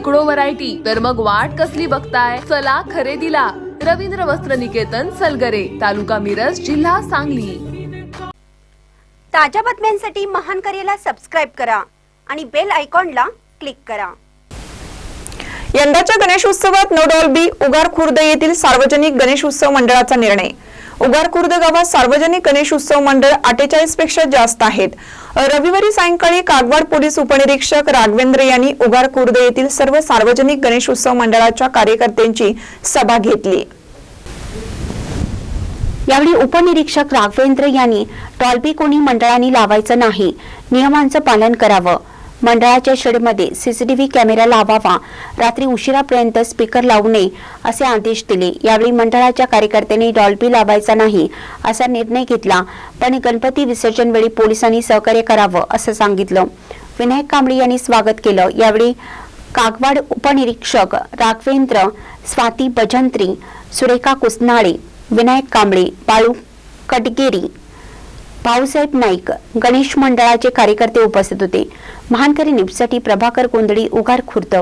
शेकडो व्हरायटी तर मग वाट कसली बघताय? चला खरेदीला. रवींद्र वस्त्र निकेतन सलगरे तालुका मिरज जिल्हा सांगली. ताज्या बातम्यांसाठी महान करेला सबस्क्राईब करा आणि बेल आयकॉनला क्लिक करा. यंदाच्या गणेशोत्सवात नो डॉल्बी उगार खुर्द येथील सार्वजनिक गणेश उत्सव मंडळाचा निर्णय. उगारखुर्द गावात सार्वजनिक गणेश उत्सव मंडळ अठ्ठेचाळीसपेक्षा जास्त आहेत. रविवारी सायंकाळी कागवाड पोलीस उपनिरीक्षक राघवेंद्र यांनी उगारखुर्द येथील सर्व सार्वजनिक गणेश उत्सव मंडळाच्या कार्यकर्त्यांची सभा घेतली. यावेळी उपनिरीक्षक राघवेंद्र यांनी टॉल्बी कोणी मंडळांनी लावायचं नाही नियमांचं पालन करावं. मंडळाच्या शेडमध्ये सीसीटीव्ही कॅमेरा लावावा. रात्री उशिरापर्यंत स्पीकर लावू नये असे आदेश दिले. यावेळी मंडळाच्या कार्यकर्त्यांनी डॉल्बी लावायचा नाही असा निर्णय घेतला. पण गणपती विसर्जन वेळी पोलिसांनी सहकार्य करावं असं सांगितलं. विनायक कांबळे यांनी स्वागत केलं. यावेळी कागवाड उपनिरीक्षक राघवेंद्र स्वाती भजंत्री सुरेखा कुसनाळे विनायक कांबळे बाळू कटगेरी भाऊसाहेब नाईक गणेश मंडळाचे कार्यकर्ते उपस्थित होते. महानकरी निपसाठी प्रभाकर गोंधळी उगार खुर्द